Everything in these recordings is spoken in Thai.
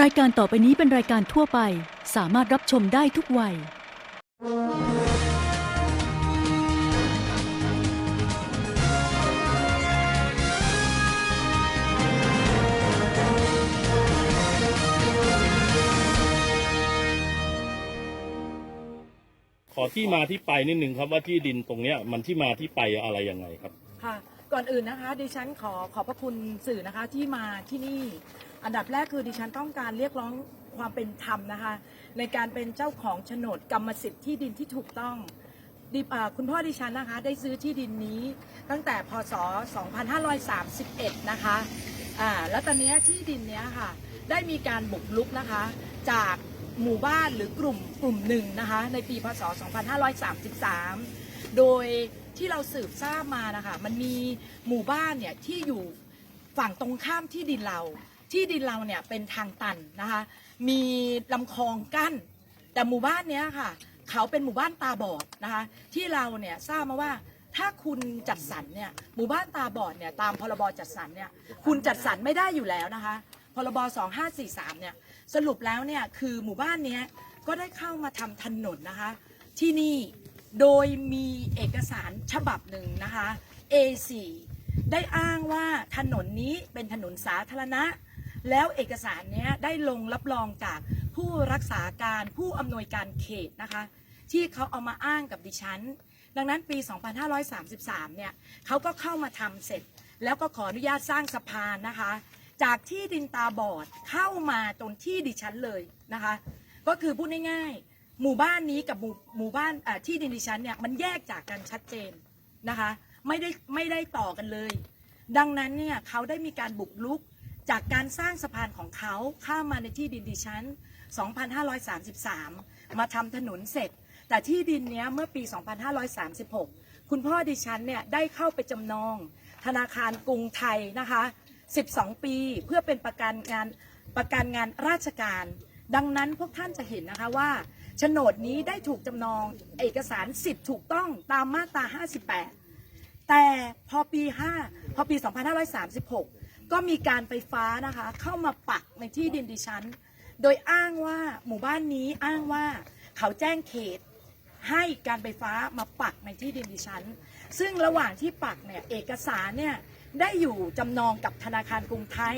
รายการต่อไปนี้เป็นรายการทั่วไป สามารถรับชมได้ทุกวัย ขอที่มาที่ไปนิดนึงครับว่าที่ดินตรงเนี้ยมันที่มาที่ไปอะไรยังไงครับ ค่ะ ก่อนอื่นนะคะ ดิฉันขอขอบพระคุณสื่อนะคะที่มาที่นี่ อันดับแรกคือดิฉันต้องการเรียกร้องความเป็นธรรมนะคะ ในการเป็นเจ้าของโฉนดกรรมสิทธิ์ที่ดินที่ถูกต้องดิคุณพ่อดิฉันนะคะได้ซื้อที่ดินนี้ตั้งแต่พศ 2531 นะคะอ่าแล้วตอนนี้ที่ดินเนี้ยค่ะ ได้มีการบุกรุกนะคะ จาก หมู่บ้านหรือกลุ่มกลุ่มหนึ่งนะคะในปีพศ 2533 โดยที่เราสืบทราบมานะคะมันมีหมู่บ้านเนี่ยที่อยู่ฝั่งตรงข้ามที่ดินเรา ที่ดินเราเนี่ยเป็นทางตันนะคะมีลำคลองกั้น แต่หมู่บ้านเนี้ยค่ะเขาเป็นหมู่บ้านตาบอดนะคะที่เราเนี่ยทราบมาว่าถ้าคุณจัดสรรเนี่ยหมู่บ้านตาบอดเนี่ยตามพรบจัดสรรเนี่ยคุณจัดสรรไม่ได้อยู่แล้วนะคะ พรบ2543เนี่ยสรุปแล้วเนี่ยคือหมู่บ้านเนี้ยก็ได้เข้ามาทำถนนนะคะ ที่นี่โดยมีเอกสารฉบับหนึ่งนะคะ A4 ได้อ้างว่าถนนนี้เป็นถนนสาธารณะ แล้วเอกสารเนี้ยได้ลงรับรองจากผู้รักษาการผู้อำนวยการเขตนะคะ ที่เขาเอามาอ้างกับดิฉัน ดังนั้นปี 2533 เนี่ยเขาก็เข้ามาทำเสร็จ แล้วก็ขออนุญาตสร้างสะพานนะคะ จากที่ดินตาบอดเข้ามาตรงที่ดิฉันเลยนะคะ ก็คือพูดง่ายๆหมู่บ้านนี้กับหมู่หมู่บ้านที่ดินดิฉันเนี่ยมันแยกจากกันชัดเจนนะคะ ไม่ได้ไม่ได้ต่อกันเลย ดังนั้นเนี่ยเขาได้มีการบุกรุกจากการสร้างสะพานของเขาข้ามมาในที่ดินดิฉัน 2533 มาทำถนนเสร็จ แต่ที่ดินเนี้ยเมื่อปี 2536 คุณพ่อดิฉันเนี่ยได้เข้าไปจำนอง ธนาคารกรุงไทยนะคะ 12 ปีเพื่อเป็นประกันงานประกันงานราชการ ดังนั้นพวกท่านจะเห็นนะคะว่าโฉนดนี้ได้ถูกจำนองเอกสารสิทธิ์ถูกต้องตามมาตรา 58 แต่พอปี 5 พอปี 2536 ก็มีการไฟฟ้านะคะเข้ามาปักในที่ดินดิฉัน โดยอ้างว่าหมู่บ้านนี้อ้างว่าเขาแจ้งเขต ให้การไฟฟ้ามาปักในที่ดินดิฉัน ซึ่งระหว่างที่ปักเนี่ยเอกสารเนี่ยได้อยู่จำนองกับธนาคารกรุงไทย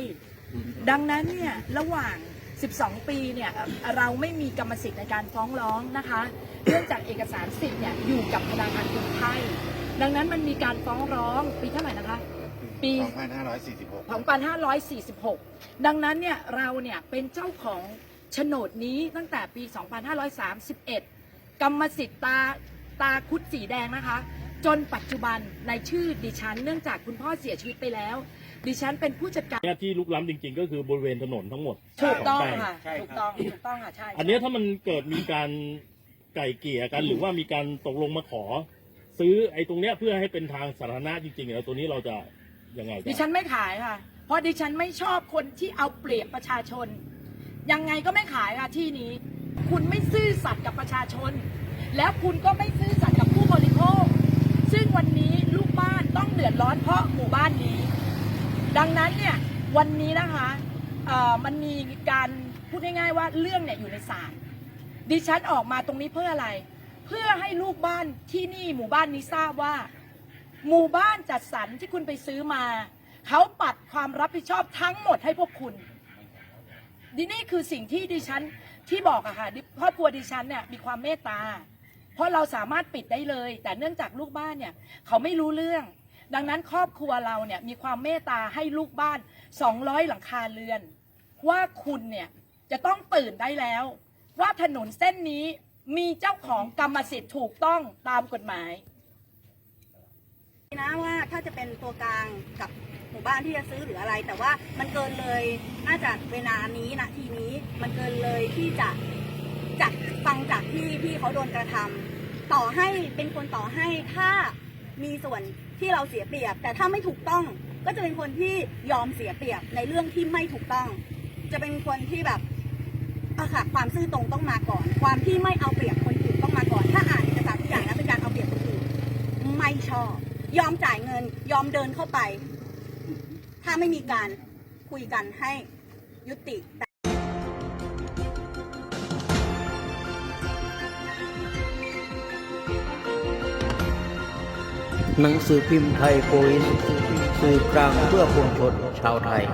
ดังนั้นเนี่ยระหว่าง 12 ปีเนี่ยเอ่อเราไม่มีกรรมสิทธิ์ในการฟ้องร้องนะคะเนื่องจากเอกสารสิทธิ์เนี่ยอยู่กับธนาคารกรุงไทย ดังนั้นมันมีการฟ้องร้องปีเท่าไหร่นะคะปี 2546 2546 ดังนั้นเนี่ยเราเนี่ยเป็นเจ้าของโฉนดนี้ตั้งแต่ปี 2531 กรรมสิทธิ์ตาตาคุดสีแดงนะคะ จนปัจจุบันในชื่อดิฉัน เนื่องจากคุณพ่อเสียชีวิตไปแล้ว ดิฉันเป็นผู้จัดการเนี่ยที่ลุกล้ำจริง ๆ ก็คือบริเวณถนนทั้งหมดถูกต้องขแปลค่ะใช่ครับถูกต้องถูกต้องค่ะใช่อันเนี้ยถ้ามันเกิดมีการไก่เกลี่ยกัน หรือว่ามีการตกลงมาขอ ซื้อไอ้ตรงเนี้ยเพื่อให้เป็นทางสาธารณะจริงๆแล้วตัวนี้เราจะยังไงจ๊ะดิฉันไม่ขายค่ะ เพราะดิฉันไม่ชอบคนที่เอาเปรียบประชาชน ยังไงก็ไม่ขายค่ะที่นี้ คุณไม่ซื่อสัตย์กับประชาชน แล้วคุณก็ไม่ซื่อสัตย์กับผู้บริโภค ซึ่งวันนี้ลูกบ้านต้องเดือดร้อนเพราะหมู่บ้านนี้ ดังนั้นเนี่ยวันนี้นะคะเอ่อมันมีการพูดง่ายๆว่าเรื่องเนี่ยอยู่ในศาลดิฉันออกมาตรงนี้เพื่ออะไร เพื่อให้ลูกบ้านที่นี่หมู่บ้านนี้ทราบว่า หมู่บ้านจัดสรรที่คุณไปซื้อมา เขาปัดความรับผิดชอบทั้งหมดให้พวกคุณดินี่คือสิ่งที่ดิฉัน ที่บอกอะค่ะครอบครัวดิฉันเนี่ยมีความเมตตา เพราะเราสามารถปิดได้เลย แต่เนื่องจากลูกบ้านเนี่ยเขาไม่รู้เรื่อง ดังนั้นครอบครัวเราเนี่ยมีความเมตตาให้ลูกบ้าน 200 หลังคาเรือน ว่าคุณเนี่ยจะต้องตื่นได้แล้ว ว่าถนนเส้นนี้มีเจ้าของกรรมสิทธิ์ถูกต้องตามกฎหมายนะว่าถ้าจะเป็นตัวกลางกับ หมู่บ้านที่จะซื้อหรืออะไร แต่ว่ามันเกินเลยน่าจะเวลานี้นะทีนี้มันเกินเลยที่จะจากฟังจากที่พี่เขาโดนกระทำต่อให้เป็นคนต่อให้ถ้ามีส่วนที่เราเสียเปรียบ แต่ถ้าไม่ถูกต้องก็จะเป็นคนที่ยอมเสียเปรียบในเรื่องที่ไม่ถูกต้อง จะเป็นคนที่แบบอะค่ะความซื่อตรงต้องมาก่อน ความที่ไม่เอาเปรียบคนอื่นต้องมาก่อน ถ้าอ่านเอกสารทุกอย่างแล้วเป็นการเอาเปรียบคนอื่นไม่ชอบ ยอมจ่ายเงิน ยอมเดินเข้าไป ถ้าไม่มีการคุยกันให้ยุติหนังสือพิมพ์ไทยโพลิสสื่อกลางเพื่อปวงชนชาวไทย